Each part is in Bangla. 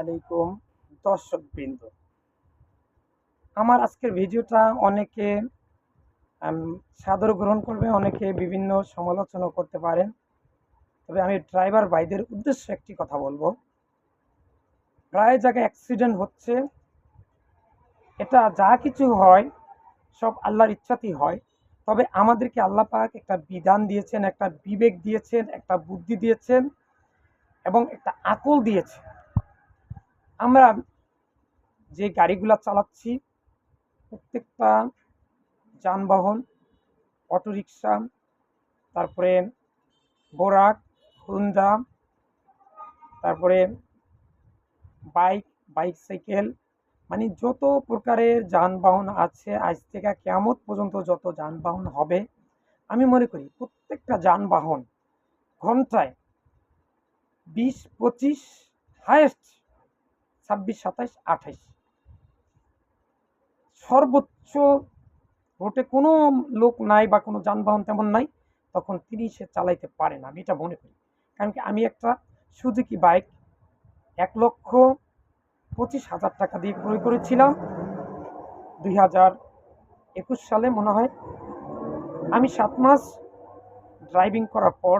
আলাইকুম, দর্শকবৃন্দ। আমার আজকের ভিডিওটা অনেকে সাদর গ্রহণ করবে, অনেকে বিভিন্ন সমালোচনা করতে পারেন। তবে আমি ড্রাইভার ভাইদের উদ্দেশ্যে একটি কথা বলব। প্রায় জায়গায় অ্যাক্সিডেন্ট হচ্ছে। এটা যা কিছু হয়, সব আল্লাহর ইচ্ছাতেই হয়। তবে আমাদেরকে আল্লাহ পাক একটা বিধান দিয়েছেন, একটা বিবেক দিয়েছেন, একটা বুদ্ধি দিয়েছেন এবং একটা আকল দিয়েছেন। আমরা যে গাড়িগুলো চালাচ্ছি, প্রত্যেকটা যানবাহন, অটোরিকশা, তারপরে বোরাক হুন্ডা তারপরে বাইক বাইক সাইকেল মানে যত প্রকারের যানবাহন আছে, আজ থেকে কেমন পর্যন্ত যত যানবাহন হবে, আমি মনে করি প্রত্যেকটা যানবাহন ঘন্টায় বিশ পঁচিশ হায়েস্ট ছাব্বিশ, সাতাইশ, আঠাইশ। সর্বোচ্চ রোটে কোনো লোক নাই বা কোনো যানবাহন তেমন নাই, তখন তিনি সে চালাইতে পারে না, আমি এটা মনে করি। কারণ কি, আমি একটা সুজুকি বাইক এক লক্ষ পঁচিশ হাজার টাকা দিয়ে ক্রয় করেছিলাম। দুই হাজার একুশ সালে মনে হয়। আমি সাত মাস ড্রাইভিং করার পর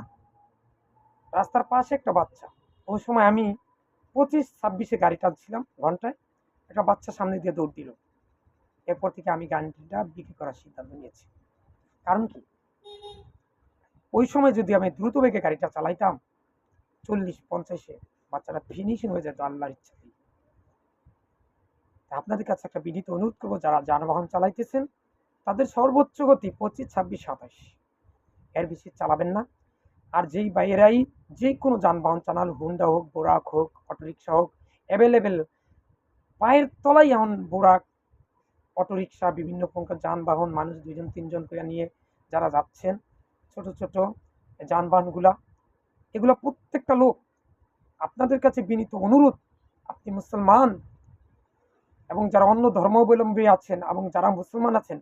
রাস্তার পাশে একটা বাচ্চা, ওই সময় আমি পঁচিশ ছাব্বিশে গাড়ি টানছিলাম ঘন্টায়। একটা বাচ্চা সামনে দিয়ে দৌড় দিল। এরপর থেকে আমি গাড়িটা বিক্রি করার সিদ্ধান্ত নিয়েছি। কারণ কি? ওই সময় যদি আমি দ্রুত বেগে গাড়িটা চালাইতাম, চল্লিশ পঞ্চাশে বাচ্চাটা ফিনিশিং হয়ে যেত আল্লাহর ইচ্ছাতেই। তা আপনাদের কাছে একটা বিনীত অনুরোধ করব, যারা যানবাহন চালাইতেছেন, তাদের সর্বোচ্চ গতি পঁচিশ, ছাব্বিশ, সাতাশ। এর বেশি চালাবেন না। আর যেই বাইরেই যে কোনো যানবাহন, চালান হুন্ডা হোক, বোরাক হোক, অটোরিকশা হোক অ্যাভেলেবেল পায়ের তলায় এমন বোরাক, অটোরিকশা, বিভিন্ন প্রকার যানবাহন, মানুষ দুজন তিনজন করে নিয়ে যারা যাচ্ছেন, ছোট ছোট যানবাহনগুলা, এগুলো প্রত্যেকটা লোক আপনাদের কাছে বিনীত অনুরোধ, আপনি মুসলমান এবং যারা অন্য ধর্মাবলম্বী আছেন এবং যারা মুসলমান আছেন,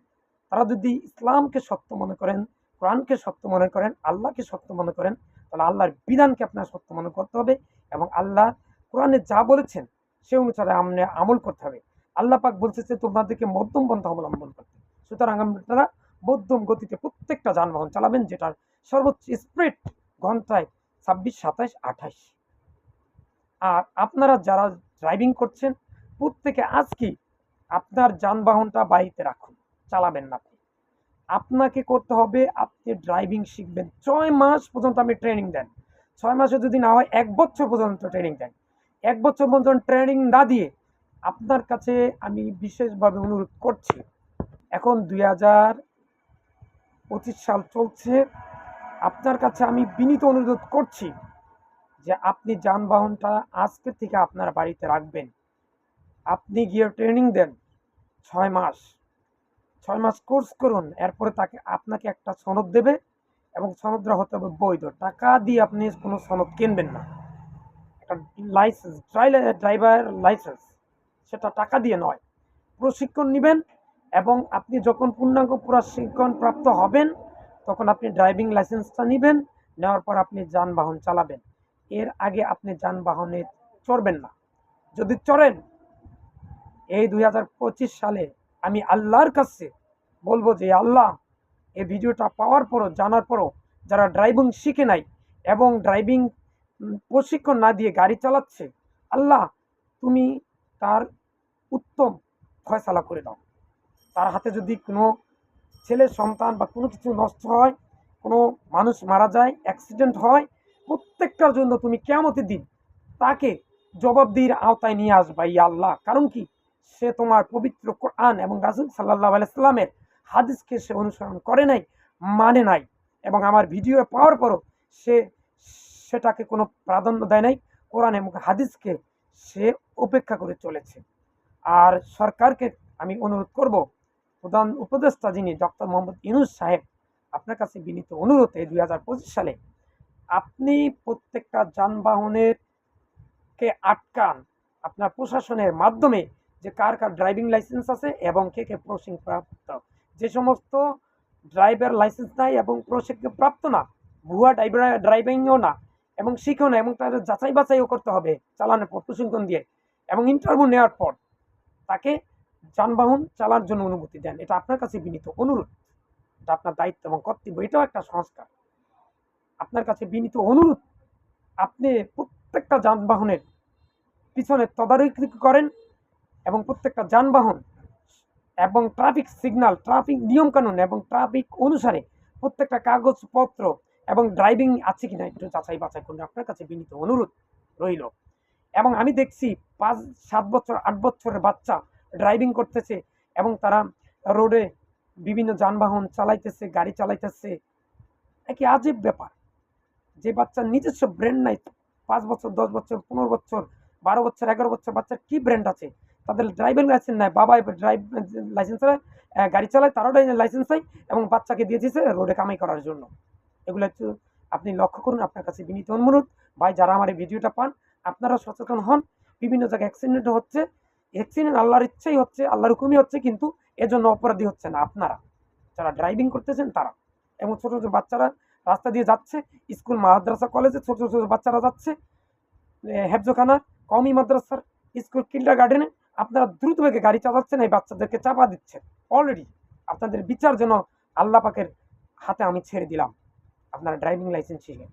তারা যদি ইসলামকে সত্য মনে করেন কোরআনকে সত্য মনে করেন, আল্লাহকে সত্য মনে করেন, তাহলে আল্লাহর বিধানকে আপনার সত্য মনে করতে হবে এবং আল্লাহ কোরআনে যা বলেছেন সে অনুসারে আপনি আমল করতে হবে। আল্লাহ পাক বলছে যে তোমাদেরকে মধ্যম পন্থা অবলম্বন করতে সুতরাং আপনারা মধ্যম গতিতে প্রত্যেকটা যানবাহন চালাবেন যেটার সর্বোচ্চ স্পিড ঘন্টায় ছাব্বিশ, সাতাইশ, আঠাইশ। আর আপনারা যারা ড্রাইভিং করছেন, প্রত্যেকে আজকে আপনার যানবাহনটা বাড়িতে রাখুন, চালাবেন না আপনি। আপনাকে করতে হবে, আপনি ড্রাইভিং শিখবেন। ছয় মাস পর্যন্ত আপনি ট্রেনিং দেন। ছয় মাসে যদি না হয়, এক বছর পর্যন্ত ট্রেনিং দেন। এক বছর পর্যন্ত ট্রেনিং না দিয়ে আপনার কাছে আমি বিশেষভাবে অনুরোধ করছি, এখন দুই হাজার পঁচিশ সাল চলছে। আপনার কাছে আমি বিনীত অনুরোধ করছি যে আপনি যানবাহনটা আজকে থেকে আপনার বাড়িতে রাখবেন। আপনি গিয়ে ট্রেনিং দেন ছয় মাস। ছয় মাস কোর্স করুন, এরপরে তাকে আপনাকে একটা সনদ দেবে এবং সনদটা হতে হবে বৈধ। টাকা দিয়ে আপনি কোনো সনদ কিনবেন না। একটা লাইসেন্স ড্রাইভার লাইসেন্স সেটা টাকা দিয়ে নয়। প্রশিক্ষণ নেবেন এবং আপনি যখন পূর্ণাঙ্গ প্রশিক্ষণ প্রাপ্ত হবেন, তখন আপনি ড্রাইভিং লাইসেন্সটা নেবেন, নেওয়ার পর আপনি যানবাহন চালাবেন। এর আগে আপনি যানবাহনে চড়বেন না। যদি চড়েন, এই দু হাজার পঁচিশ সালে আমি আল্লাহর কাছে বলব যে আল্লাহ, এই ভিডিওটা পাওয়ার পরও, জানার পরও যারা ড্রাইভিং শিখে নাই এবং ড্রাইভিং প্রশিক্ষণ না দিয়ে গাড়ি চালাচ্ছে, আল্লাহ তুমি তার উত্তম ফয়সালা করে দাও। তার হাতে যদি কোনো ছেলের সন্তান বা কোনো কিছু নষ্ট হয়, কোনো মানুষ মারা যায় অ্যাক্সিডেন্ট হয়, প্রত্যেকটার জন্য তুমি কেমতের দিন তাকে জবাবদিহির আওতায় নিয়ে আসবা, ইয়া আল্লাহ। কারণ কি? সে তোমার পবিত্র কোরআন এবং রাসুল সাল্লাহ আলাইস্লামের হাদিসকে সে অনুসরণ করে নাই মানে নাই এবং আমার ভিডিও পাওয়ার পরও সে সেটাকে কোনো প্রাধান্য দেয় নাই, কোরআন এবং হাদিসকে সে উপেক্ষা করে চলেছে। আর সরকারকে আমি অনুরোধ করব, প্রধান উপদেষ্টা যিনি ডক্টর মোহাম্মদ ইনুস সাহেব, আপনার কাছে বিনীত অনুরোধ এই দুই হাজার পঁচিশ সালে, আপনি প্রত্যেকটা যানবাহনের কে আটকান আপনার প্রশাসনের মাধ্যমে যে কার কার ড্রাইভিং লাইসেন্স আছে এবং কে কে প্রশিক্ষণ প্রাপ্ত। যে সমস্ত ড্রাইভার লাইসেন্স নাই এবং প্রশিক্ষণ প্রাপ্ত না, ভুয়া ড্রাইভার ড্রাইভিংও না, এবং শিখেও না, এবং তাদের যাচাই বাছাইও করতে হবে চালানোর পর প্রশিক্ষণ দিয়ে, এবং ইন্টারভিউ নেওয়ার পর তাকে যানবাহন চালার জন্য অনুমতি দেন। এটা আপনার কাছে বিনীত অনুরোধ। এটা আপনার দায়িত্ব এবং কর্তব্য। এটাও একটা সংস্কার। আপনার কাছে বিনীত অনুরোধ, আপনি প্রত্যেকটা যানবাহনের পিছনে তদারকি করেন এবং প্রত্যেকটা যানবাহন এবং ট্রাফিক সিগন্যাল ট্রাফিক নিয়মকানুন এবং ট্রাফিক অনুসারে প্রত্যেকটা কাগজপত্র এবং ড্রাইভিং আছে কিনা একটু যাচাই বাছাই করুন। আপনার কাছে বিনীত অনুরোধ রইল। এবং আমি দেখছি পাঁচ, সাত বছর, আট বছরের বাচ্চা ড্রাইভিং করতেছে এবং তারা রোডে বিভিন্ন যানবাহন চালাইতেছে, গাড়ি চালাইতেছে। একই আজীব ব্যাপার? যে বাচ্চার নিজস্ব ব্র্যান্ড নাই, পাঁচ বছর, দশ বছর, পনেরো বছর, বারো বছর, এগারো বছর বাচ্চার কী ব্র্যান্ড আছে? তাদের ড্রাইভিং লাইসেন্স নাই বাবা ড্রাইভ লাইসেন্স গাড়ি চালায়, তারাও লাইসেন্স নাই এবং বাচ্চাকে দিয়ে দিয়েছে রোডে কামাই করার জন্য। এগুলো একটু আপনি লক্ষ্য করুন, আপনার কাছে বিনীত অনুরোধ। ভাই, যারা আমার এই ভিডিওটা পান আপনারা সচেতন হন। বিভিন্ন জায়গায় অ্যাক্সিডেন্ট হচ্ছে। অ্যাক্সিডেন্ট আল্লাহর ইচ্ছেই হচ্ছে, আল্লাহর হুকুমই হচ্ছে, কিন্তু এজন্য অপরাধী হচ্ছে না আপনারা। যারা ড্রাইভিং করতেছেন, তারা। এবং ছোটো ছোটো বাচ্চারা রাস্তা দিয়ে যাচ্ছে, স্কুল, মাদ্রাসা, কলেজে ছোটো ছোটো বাচ্চারা যাচ্ছে হেফজোখানা, কওমি মাদ্রাসার, স্কুল কিন্ডার গার্ডেনে আপনারা দ্রুত বেগে গাড়ি চালাচ্ছেন, এই বাচ্চাদেরকে চাপা দিচ্ছেন। অলরেডি আপনাদের বিচার যেন আল্লাহ পাকের হাতে আমি ছেড়ে দিলাম। আপনারা ড্রাইভিং লাইসেন্স শিখেন।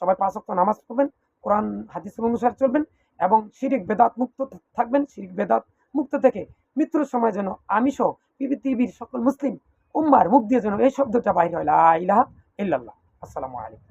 সবাই পাঁচ ওয়াক্ত নামাজ পড়বেন, কোরআন, হাদিস অনুসারে চলবেন এবং শিরিক, বেদাত মুক্ত থাকবেন। শিরিক, বেদাত মুক্ত থেকে মৃত্যুর সময় যেন আমি সহ পৃথিবীর সকল মুসলিম উম্মার মুখ দিয়ে যেন এই শব্দটা বাইরে হয়, লা ইলাহা ইল্লাল্লাহ। আসসালামু আলাইকুম।